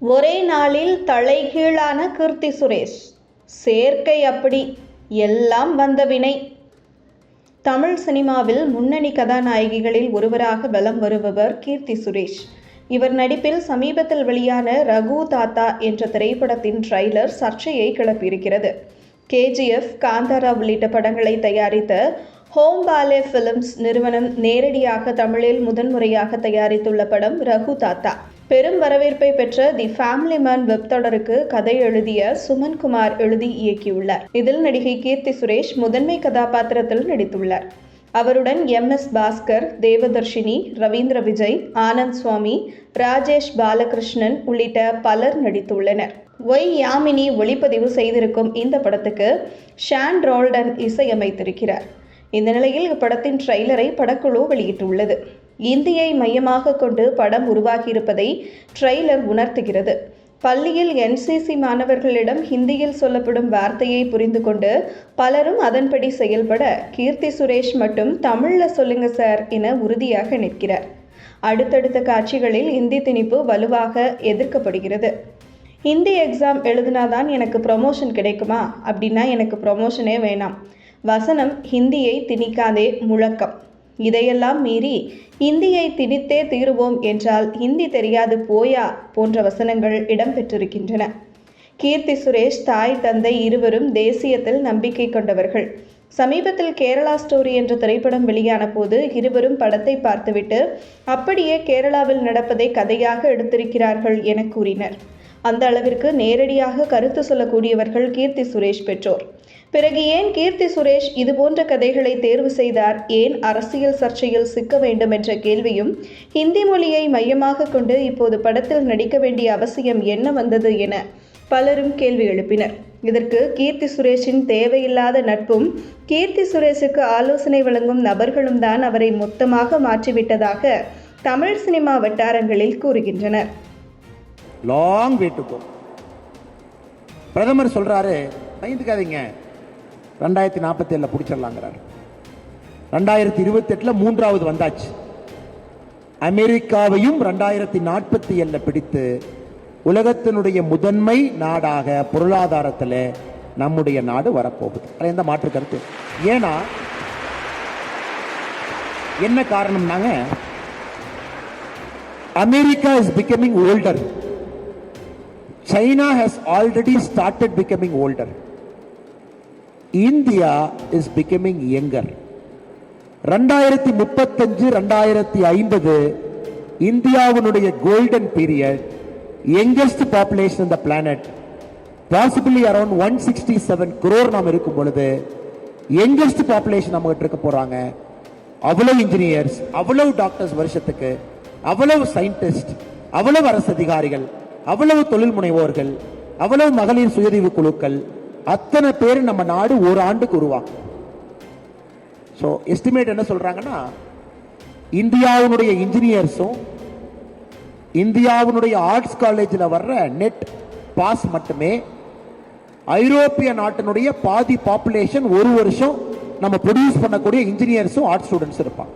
ஒரே நாளில் தலைகீழான கீர்த்தி சுரேஷ். சேர்க்கை அப்படி எல்லாம் வந்த வினை. தமிழ் சினிமாவில் முன்னணி கதாநாயகிகளில் ஒருவராக வலம் வருபவர் கீர்த்தி சுரேஷ். இவர் நடிப்பில் சமீபத்தில் வெளியான ரகு தாத்தா என்ற திரைப்படத்தின் ட்ரைலர் சர்ச்சையை கிளப்பியிருக்கிறது. கேஜிஎஃப் காந்தாரா உள்ளிட்ட படங்களை தயாரித்த ஹோம் பாலே ஃபிலிம்ஸ் நிறுவனம் நேரடியாக தமிழில் முதன்முறையாக தயாரித்துள்ள படம் ரகு தாத்தா. பெரும் வரவேற்பை பெற்ற தி ஃபேமிலி மேன் வெப் தொடருக்கு கதை எழுதிய சுமன் குமார் எழுதி இயக்கியுள்ளார். இதில் நடிகை கீர்த்தி சுரேஷ் முதன்மை கதாபாத்திரத்தில் நடித்துள்ளார். அவருடன் எம். எஸ். பாஸ்கர் தேவதர்ஷினி ரவீந்திர விஜய் ஆனந்த் சுவாமி ராஜேஷ் பாலகிருஷ்ணன் உள்ளிட்ட பலர் நடித்துள்ளனர். ஒய் யாமினி ஒளிப்பதிவு செய்திருக்கும் இந்த படத்துக்கு ஷான் ரோல்டன் இசையமைத்திருக்கிறார். இந்த நிலையில் இப்படத்தின் ட்ரெய்லரை படக்குழு வெளியிட்டுள்ளது. இந்தியை மையமாக கொண்டு படம் உருவாகியிருப்பதை ட்ரெய்லர் உணர்த்துகிறது. பள்ளியில் என்சிசி மாணவர்களிடம் ஹிந்தியில் சொல்லப்படும் வார்த்தையை புரிந்து கொண்டு பலரும் அதன்படி செயல்பட கீர்த்தி சுரேஷ் மட்டும் தமிழில் சொல்லுங்க சார் என உறுதியாக நிற்கிறார். அடுத்தடுத்த காட்சிகளில் இந்தி திணிப்பு வலுவாக எதிர்க்கப்படுகிறது. ஹிந்தி எக்ஸாம் எழுதினாதான் எனக்கு ப்ரொமோஷன் கிடைக்குமா? அப்படின்னா எனக்கு ப்ரொமோஷனே வேணாம். வசனம் ஹிந்தியை திணிக்காதே முழக்கம். இதையெல்லாம் மீறி இந்தியை திணித்தே தீருவோம் என்றால் ஹிந்தி தெரியாது போயா? போன்ற வசனங்கள் இடம்பெற்றிருக்கின்றன. கீர்த்தி சுரேஷ் தாய் தந்தை இருவரும் தேசியத்தில் நம்பிக்கை கொண்டவர்கள். சமீபத்தில் கேரளா ஸ்டோரி என்ற திரைப்படம் வெளியான போது இருவரும் படத்தை பார்த்துவிட்டு அப்படியே கேரளாவில் நடப்பதை கதையாக எடுத்திருக்கிறார்கள் என கூறினர். அந்த அளவிற்கு நேரடியாக கருத்து சொல்லக்கூடியவர்கள் கீர்த்தி சுரேஷ் பெற்றோர். பிறகு ஏன் கீர்த்தி சுரேஷ் இதுபோன்ற கதைகளை தேர்வு செய்தார்? ஏன் அரசியல் சர்ச்சையில் சிக்க வேண்டும் என்ற கேள்வியும் ஹிந்தி மொழியை மையமாக கொண்டு இப்போது படத்தில் நடிக்க வேண்டிய அவசியம் என்ன வந்தது என பலரும் கேள்வி எழுப்பினர். இதற்கு கீர்த்தி சுரேஷின் தேவையில்லாத நட்பும் கீர்த்தி சுரேஷுக்கு ஆலோசனை வழங்கும் நபர்களும் தான் அவரை மொத்தமாக மாற்றிவிட்டதாக தமிழ் சினிமா வட்டாரங்களில் கூறுகின்றனர். லாங் வீட்டுக்கும் பிரதமர் சொல்றாரு பயந்துக்காதீங்க. ரெண்டாயிரத்தி நாற்பத்தி ஏழில் பிடிச்சிடலாங்கிறார். ரெண்டாயிரத்தி இருபத்தெட்டில் மூன்றாவது வந்தாச்சு. அமெரிக்காவையும் ரெண்டாயிரத்தி நாற்பத்தி ஏழில் பிடித்து உலகத்தினுடைய முதன்மை நாடாக பொருளாதாரத்தில் நம்முடைய நாடு வரப்போகுது. அதில் எந்த மாற்று கருத்து? ஏன்னா என்ன காரணம்னாங்க? America is becoming older China has already started becoming older India is becoming younger ரெண்டாயிரத்தி முப்பத்தஞ்சு ரெண்டாயிரத்தி ஐம்பது இந்தியாவினுடைய கோல்டன் பீரியட் யங்கஸ்ட் பாப்புலேஷன் இந்த planet possibly around one sixty seven crore நாம் இருக்கும் பொழுது யங்கஸ்ட் பாப்புலேஷன் நம்ம இருக்க போகிறாங்க அவ்வளவு இன்ஜினியர்ஸ் அவ்வளவு டாக்டர்ஸ் வருஷத்துக்கு அவ்வளவு சயின்டிஸ்ட் அவ்வளவு அரசு அதிகாரிகள் அவ்வளவு தொழில் முனைவோர்கள் அவ்வளவு மகளிர் சுயறிவு குழுக்கள் அத்தனை பேர் நம்ம நாடு ஒரு ஆண்டுக்கு உருவாக்கும் ஸோ எஸ்டிமேட் என்ன சொல்றாங்கன்னா இந்தியாவினுடைய இன்ஜினியர்ஸும் இந்தியாவினுடைய ஆர்ட்ஸ் காலேஜில் வர்ற நெட் பாஸ் மட்டுமே ஐரோப்பிய நாட்டினுடைய பாதி பாப்புலேஷன் ஒரு வருஷம் நம்ம ப்ரொடியூஸ் பண்ணக்கூடிய இன்ஜினியர்ஸும் ஆர்ட்ஸ் ஸ்டூடெண்ட்ஸ் இருப்பாங்க.